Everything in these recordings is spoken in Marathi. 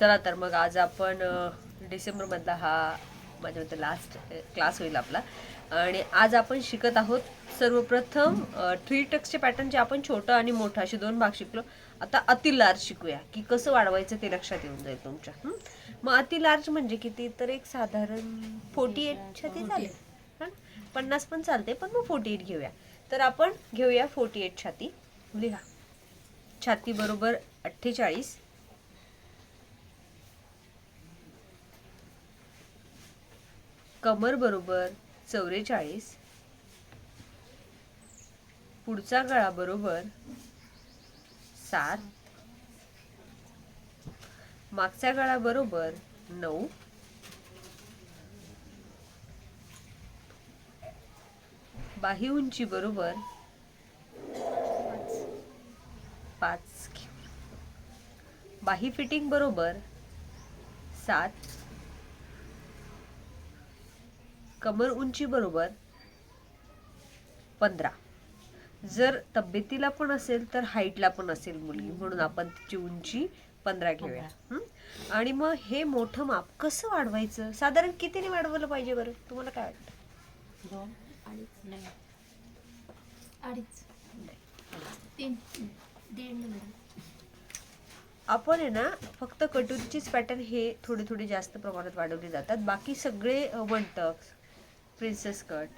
चला तर मग आज आपण डिसेंबरमधला हा माझ्या मते लास्ट क्लास होईल आपला. आणि आज आपण शिकत आहोत सर्वप्रथम थ्री टक्सचे पॅटर्न जे आपण छोटं आणि मोठं असे दोन भाग शिकलो. आता अति लार्ज शिकूया की कसं वाढवायचं ते लक्षात येऊन जाईल तुमच्या. मग अति लार्ज म्हणजे किती? तर एक साधारण फोर्टी एट छाती चालेल हां? पन्नास पण चालते पण मग फोर्टी एट घेऊया. तर आपण घेऊया फोर्टी एट छाती. लिहा. छाती बरोबर अठ्ठेचाळीस कमर बरोबर चौवेचाळीस पुढचा गळा बरोबर सात. मागचा गळा बरोबर नऊ. बाही उंची बरोबर पाच. बाही फिटिंग बरोबर सात. कमर उंची बरोबर पंधरा. जर तब्येतीला पण असेल तर हाईटला पण असेल मुलगी म्हणून आपण तिची उंची पंधरा घेऊया? आणि मग हे मोठं माप कसं वाढवायचं? साधारण कितीने वाढवलं पाहिजे बरं? तुम्हाला काय वाटतं? दोन अडीच नाही अडीच. तीन. दीड मॅडम आपण आहे ना फक्त कटोरीचीच पॅटर्न हे थोडे थोडे जास्त प्रमाणात वाढवले जातात. बाकी सगळे one tucks princess cut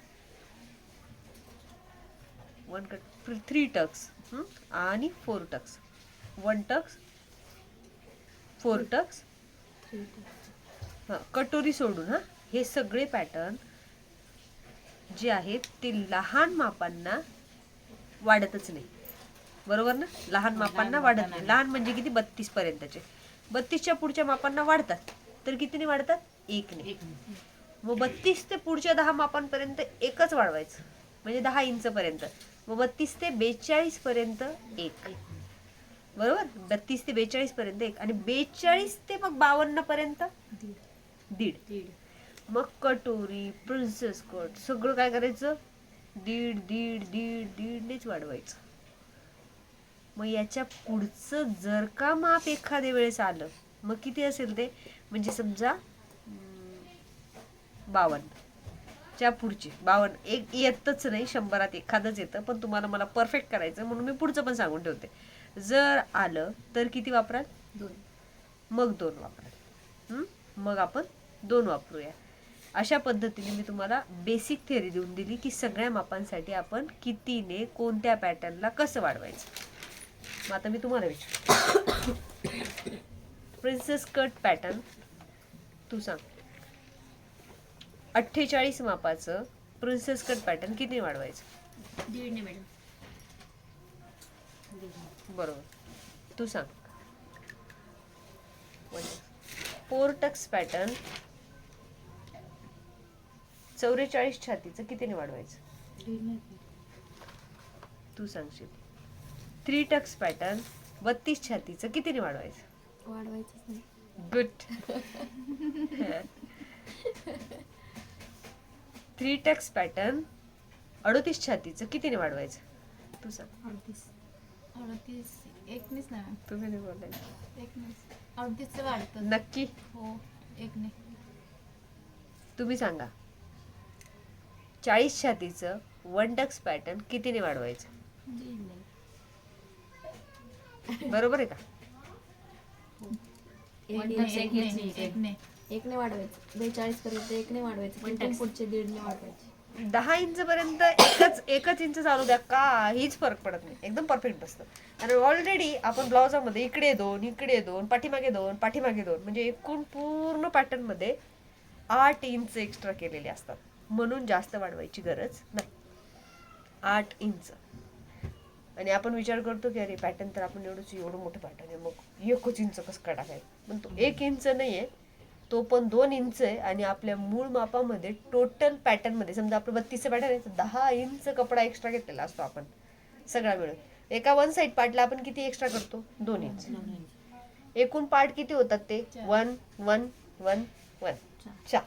one cut three tucks आणि four tucks one tucks four tucks हां कटोरी सोडून हां? हे सगळे पॅटर्न जे आहेत ते लहान मापांना वाढतच नाही. बरोबर ना? लहान मापांना वाढत नाही. लहान म्हणजे किती? बत्तीस पर्यंतचे. बत्तीसच्या पुढच्या मापांना वाढतात. तर कितीने वाढतात? एकने. मग बत्तीस ते पुढच्या दहा मापांपर्यंत एकच वाढवायचं. म्हणजे दहा इंच पर्यंत मग बत्तीस ते बेचाळीस पर्यंत एक. बरोबर? बत्तीस ते बेचाळीस पर्यंत एक. आणि बेचाळीस ते मग बावन्न पर्यंत दीड. दीड. दीड मग कटोरी प्रिन्सेस कट सगळं काय करायचं? दीड दीड दीड दीडनेच वाढवायचं. मग याच्या पुढचं जर का माप एखाद्या वेळेस आलं मग किती असेल ते? म्हणजे समजा बावन्न. च्या पुढची. बावन्न. एक येतच नाही शंभरात एखादंच येतं पण तुम्हाला मला परफेक्ट करायचं म्हणून मी पुढचं पण सांगून ठेवते. जर आलं तर किती वापराल? दोन. मग दोन वापराल? मग आपण दोन वापरूया. अशा पद्धतीने मी तुम्हाला बेसिक थेअरी देऊन दिली की सगळ्या मापांसाठी आपण कितीने कोणत्या पॅटर्नला कसं वाढवायचं. मग आता मी तुम्हाला विचार प्रिन्सेस कट पॅटर्न तू सांग. अठ्ठेचाळीस मापाचं प्रिन्सेस कट पॅटर्न किती वाढवायचं? दीडने मॅडम. बरोबर. तू सांग. फोर टक्स पॅटर्न चौवेचाळीस छातीचं कितीने वाढवायचं? तू सांगशील थ्री टक्स पॅटर्न बत्तीस छातीचं कितीने वाढवायचं? वाढवायचंच नाही. गुड थ्री टक्स पॅटर्न अडोतीस छातीचं कितीने वाढवायचं? तू सांग. अडतीस. अडतीस एकनेच ना? तू किती बोलायचं एकनेच अडतीसचं वाढतं. नक्की. हो एकने. तुम्ही सांगा. चाळीस छातीचं वन टक्स पॅटर्न कितीने वाढवायचं? नाही बरोबर आहे का? एकने एकने एकने. एकने वाढवायचं. बेचाळीस पर्यंत एकने वाढवायचं. पुढचे दीडने वाढवायचे. दहा इंच पर्यंत एकच एकच इंच चालू द्या. काहीच फरक पडत नाही. एकदम परफेक्ट बसतं. आणि ऑलरेडी आपण ब्लाउजामध्ये इकडे दोन इकडे दोन पाठीमागे दोन पाठीमागे दोन. म्हणजे एकूण पूर्ण पॅटर्नमध्ये आठ इंच एक्स्ट्रा केलेले असतात. म्हणून जास्त वाढवायची गरज नाही. आठ इंच. आणि आपण विचार करतो की अरे पॅटर्न तर आपण एवढंच एवढं मोठं पॅटर्न आहे. मग एकच इंच कसं का टाकायचं पण तो एक इंच नाहीये. तो पण दोन इंच आहे आणि आपल्या मूळ मापामध्ये टोटल पॅटर्नमध्ये समजा आपलं बत्तीसचं पॅटर्न आहे तर दहा इंच कपडा एक्स्ट्रा घेतलेला असतो आपण सगळा मिळून. एका वन साइड पार्टला आपण किती एक्स्ट्रा करतो? दोन इंच. एकूण पार्ट किती होतात ते. वन वन वन वन चार. चार.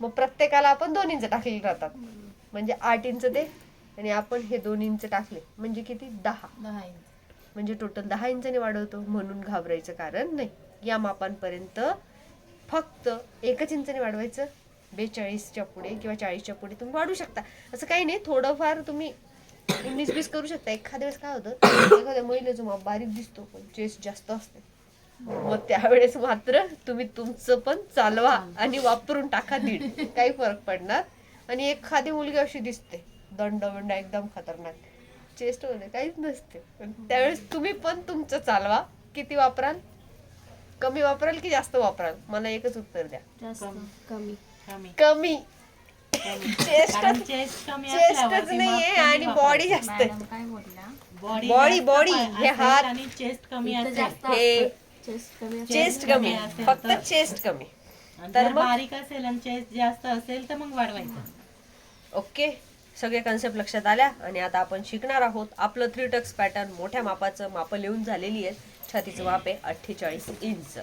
मग प्रत्येकाला आपण दोन इंच टाकलेले राहतात. म्हणजे आठ इंच ते आणि आपण हे दोन इंच टाकले. म्हणजे किती? दहा. दहा इंच. म्हणजे टोटल दहा इंचाने वाढवतो. म्हणून घाबरायचं कारण नाही. या मापांपर्यंत फक्त एकच इंचाने वाढवायचं. बेचाळीसच्या पुढे किंवा चाळीसच्या पुढे तुम्ही वाढू शकता. असं काही नाही. थोडंफार तुम्ही उन्नीस बीस करू शकता. एखाद्या वेळेस काय होतं एखाद्या महिलेचं माप बारीक दिसतो पण चेस्ट जास्त असते. मग त्यावेळेस मात्र तुम्ही तुमचं पण चालवा आणि वापरून टाका दीड. काही फरक पडणार. आणि एखादी मुलगी अशी दिसते. दंड बंड एकदम खतरनाक. चेस्ट वगैरे काहीच नसते. पण त्यावेळेस तुम्ही पण तुमचं चालवा. किती वापराल? कमी वापराल की जास्त वापराल? मला एकच उत्तर द्या. जास्त कमी. कमी. कमी. कमी. चेस्ट कारण चेस्ट कमी चेस्टच नाहीये आणि बॉडी जास्त आहे. मॅडम काय बोलला? बॉडी body, हे हात. आणि चेस्ट कमी इथं असेल. जास्त हे चेस्ट कमी असतं. चेस्ट कमी. कमी असेल फक्त तर- चेस्ट कमी. आणि तर जर मग- बारीक असेल आणि चेस्ट जास्त असेल तर मग वाढवायचं. ओके. सगळे कन्सेप्ट लक्षात आल्या आणि आता आपण शिकणार आहोत. आपलं थ्री टक्स पॅटर्न मोठ्या मापाचं मापं लिहून झालेली आहे छातीचं माप आहे अठ्ठेचाळीस इंच.